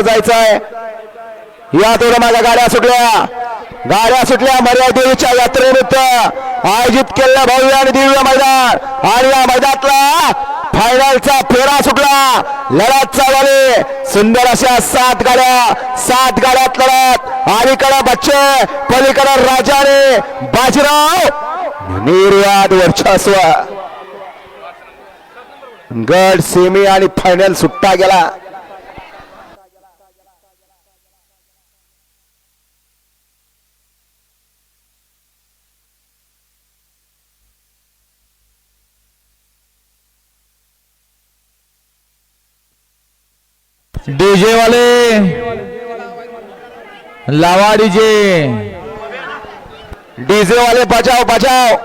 जायचं आहे या थोडं माझ्या गाड्या सुटल्या. गाड्या सुटल्या मर्यादेवीच्या यात्रेनिमित्त आयोजित केलेल्या भव्य आणि दिव्य मैदान. आणि या मैदानातला फायनलचा फेरा सुटला. लढत चालवली सुंदर अशा सात गाड्या सात गाड्यात लढत. अलीकडे बच्चे पलीकडे राजाने. बाजीराव निर्याद वर्चस्व. गड सेमी आणि फायनल सुट्टा गेला. डीजे वाले लावा डीजे। डीजे वाले बचाओ बचाओ